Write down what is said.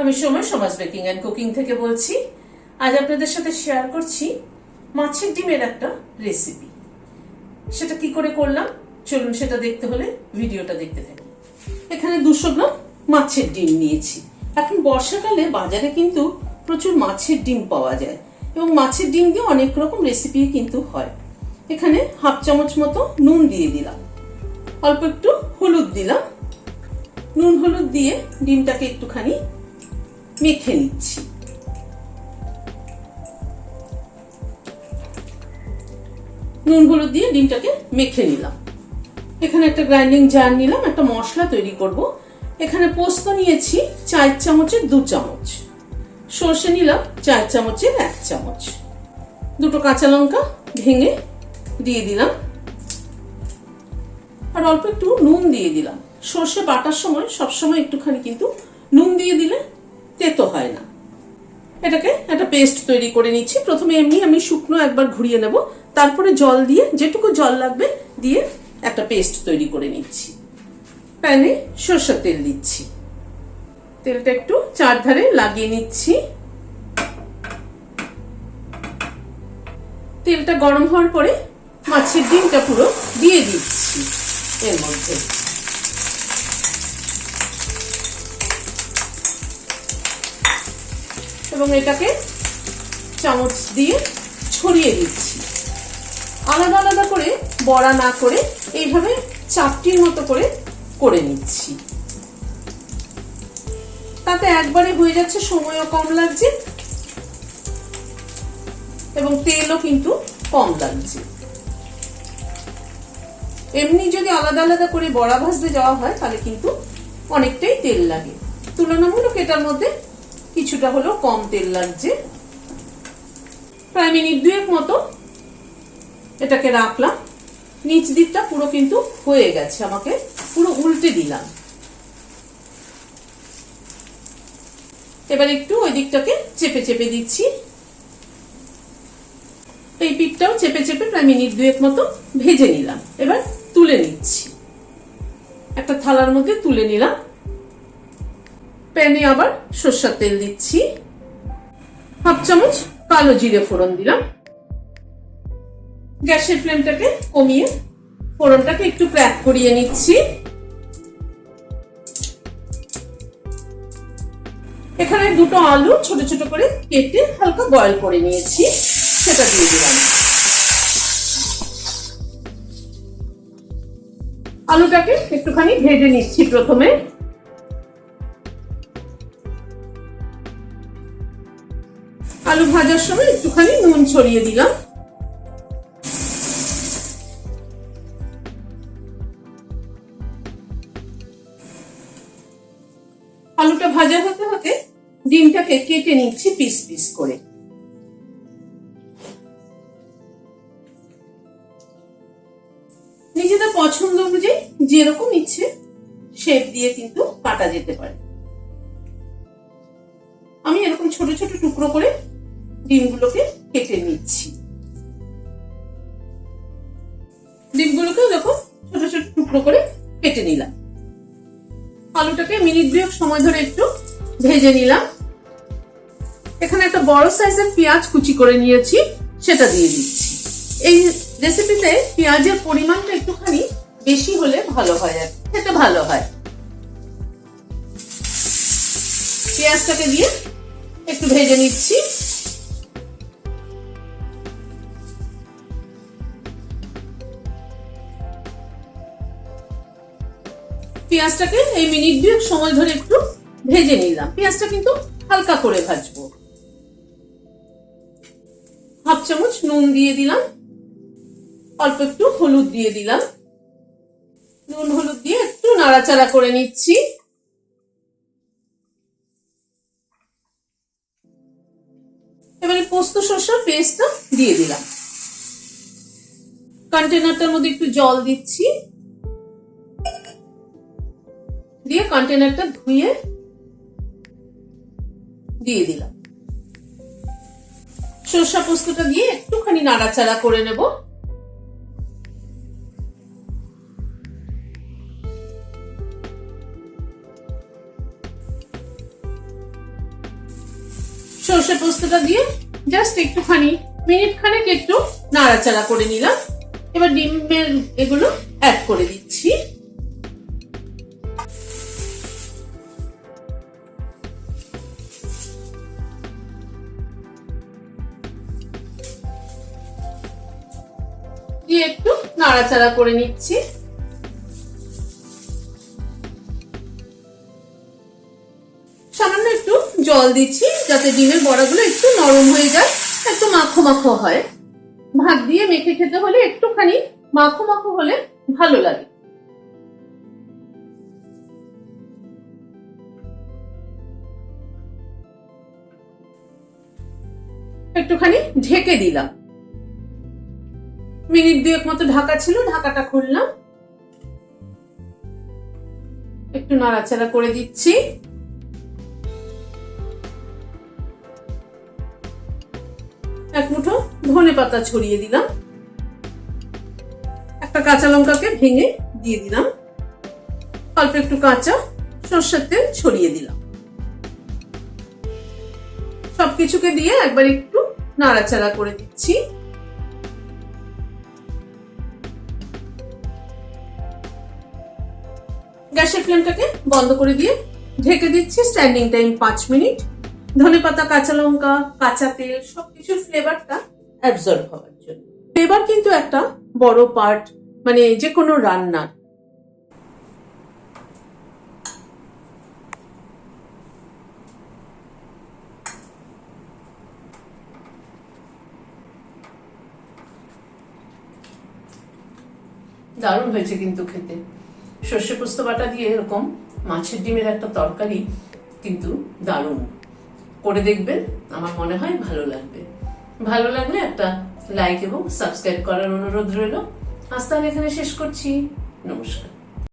আমি সময় সমাজ বেকিং অ্যান্ড কুকিং থেকে বলছি। আজ আপনাদের সাথে শেয়ার করছি মাছের ডিমের একটা রেসিপি সেটা কি করে করলাম? চলুন সেটা দেখতে হলে ভিডিওটা দেখতে থাকুন। এখানে দুশো গ্রাম মাছের ডিম নিয়েছি। এখন বর্ষাকালে বাজারে কিন্তু প্রচুর মাছের ডিম পাওয়া যায় এবং মাছের ডিম দিয়ে অনেক রকম রেসিপি কিন্তু হয়। এখানে হাফ চামচ মতো নুন দিয়ে দিলাম। অল্প একটু হলুদ দিলাম। নুন হলুদ দিয়ে ডিমটাকে একটুখানি মেখে নিচ্ছি। নুন, হলুদ দিয়ে ডিমটাকে মেখে নিলাম। এখানে একটা গ্রাইন্ডিং জার নিলাম, একটা মশলা তৈরি করব। এখানে পোস্ত নিয়েছি চার চামচের দু চামচ। সর্ষে নিলাম চার চামচের এক চামচ। দুটো কাঁচা লঙ্কা ভেঙে দিয়ে দিলাম। আর অল্প একটু নুন দিয়ে দিলাম। সর্ষে বাটার সময় সবসময় একটুখানি কিন্তু নুন দিয়ে দিলে তেতো হয় না। এটাকে একটা পেস্ট তৈরি করে নিচ্ছি। প্রথমে এমনি আমি শুকনো একবার ঘুরিয়ে নেব। তারপরে জল দিয়ে, যেটুকু জল লাগবে, দিয়ে একটা পেস্ট তৈরি করে নিচ্ছি। প্যানে সর্ষের তেল দিচ্ছি। তেলটা একটু চারধারে লাগিয়ে নিচ্ছি। তেলটা গরম হওয়ার পরে মাছের ডিমটা পুরো দিয়ে দিচ্ছি এর মধ্যে। এবং এটাকে চামচ দিয়ে ছড়িয়ে দিচ্ছি। আলাদা আলাদা করে বড়া না করে এইভাবে চাপটির মতো করে করে নিচ্ছি। তাতে একবারে হয়ে যাচ্ছে সময়ও কম লাগছে এবং তেলও কিন্তু কম লাগছে। এমনি যদি আলাদা আলাদা করে বড়া ভাজতে যাওয়া হয়, তাহলে কিন্তু অনেকটাই তেল লাগে। তুলনামূলক এটার মধ্যে কিছুটা হলো কম তেল লাগছে। প্রায় মিনিট দুয়েক মতো এটাকে রাখলাম। নিচ দিকটা পুরো কিন্তু হয়ে গেছে, আমাকে পুরো উল্টে দিলাম। এবার একটু ওই দিকটাকে চেপে চেপে দিচ্ছি। এই পিঠটাও চেপে চেপে প্রায় মিনিট দুয়েক মতো ভেজে নিলাম। এবার তুলে নিচ্ছি। একটা থালার মধ্যে তুলে নিলাম। প্যানে আবার সর্ষার তেল দিচ্ছি। হাফ চামচ কালো জিরে ফোড়ন দিলাম। গ্যাসের ফ্লেমটাকে কমিয়ে ফোড়নটাকে একটু ক্র্যাক করিয়ে নিচ্ছি। এখানে দুটো আলু ছোট ছোট করে কেটে হালকা বয়েল করে নিয়েছি। সেটা দিয়ে দিলাম। আলুটাকে একটুখানি ভেজে নিচ্ছি প্রথমে। আলু ভাজার সময় একটুখানি নুন ছড়িয়ে দিলাম। আলুটা ভাজা হতে হতে ডিমটাকে কেটে নিচ্ছি পিস পিস করে। নিজেদের পছন্দ অনুযায়ী যেরকম ইচ্ছে শেপ দিয়ে কিন্তু কাটা যেতে পারে। আমি এরকম ছোট ছোট টুকরো করে ডিমগুলোকে কেটে নিচ্ছি। ডিমগুলোকে দেখো ছোট ছোট টুকরো করে কেটে নিলাম। আলুটাকে মিনিট দুয়েক সময় ধরে একটু ভেজে নিলাম। এখানে একটা বড় সাইজের পেঁয়াজ কুচি করে নিয়েছি, সেটা দিয়ে দিচ্ছি। এই রেসিপিতে পেঁয়াজের পরিমাণটা একটুখানি বেশি হলে ভালো হয় আর খেতে ভালো হয়। পেঁয়াজটাকে দিয়ে একটু ভেজে নিচ্ছি। পেঁয়াজটাকে এই মিনিট দুয়েক সময় ধরে একটু ভেজে নিলাম। পেঁয়াজটা কিন্তু হালকা করে ভাজবো। হাফ চামচ নুন দিয়ে দিলাম। অল্প একটু হলুদ দিয়ে দিলাম। নুন হলুদ দিয়ে একটু নাড়াচাড়া করে নিচ্ছি। এবারে পোস্ত শসার পেস্টটা দিয়ে দিলাম। কন্টেনারটার মধ্যে একটু জল দিচ্ছি। কন্টেনারটা ধুয়ে দিয়ে দিলাম। সর্ষা পোস্তটা দিয়ে একটুখানি নাড়াচাড়া করে নেব। সর্ষে পোস্তটা দিয়ে জাস্ট একটুখানি মিনিট খানেক একটু নাড়াচাড়া করে নিলাম। এবার ডিমের এগুলো অ্যাড করে দিচ্ছি। নাড়াচাড়া করে নিচ্ছি। সামান্য একটু জল দিচ্ছি, যাতে ডিমের বড়াগুলো একটু নরম হয়ে যায়, একটু মাখো মাখো হয়। ভাত দিয়ে মেখে খেতে হলে একটুখানি মাখো মাখো হলে ভালো লাগে। একটুখানি ঢেকে দিলাম। মিনিট দুয়েক মতো ঢাকা ছিল, ঢাকাটা খুললাম। একটু নাড়াচাড়া করে দিচ্ছি। এক মুঠো ধনে পাতা ছড়িয়ে দিলাম। একটা কাঁচা লঙ্কাকে ভেঙে দিয়ে দিলাম। অল্প একটু কাঁচা সর্ষের তেল ছড়িয়ে দিলাম। সবকিছুকে দিয়ে একবার একটু নাড়াচাড়া করে দিচ্ছি। গ্যাসের ফ্লেমটাকে বন্ধ করে দিয়ে ঢেকে দিচ্ছি স্ট্যান্ডিং টাইম পাঁচ মিনিট। ধনে পাতা, কাঁচা লঙ্কা, কাঁচা তেল, সবকিছুর ফ্লেভারটা অ্যাবজর্ব হওয়ার জন্য। ফ্লেভার কিন্তু একটা বড় পার্ট মানে যে কোনো রান্নার দারুণ হয়েছে কিন্তু খেতে। সর্ষে পোস্ত বাটা দিয়ে এরকম মাছের ডিমের একটা তরকারি কিন্তু দারুণ। করে দেখবেন আমার মনে হয় ভালো লাগবে। ভালো লাগলে একটা লাইক এবং সাবস্ক্রাইব করার অনুরোধ রইল। আজ তাহলে এখানে শেষ করছি। নমস্কার।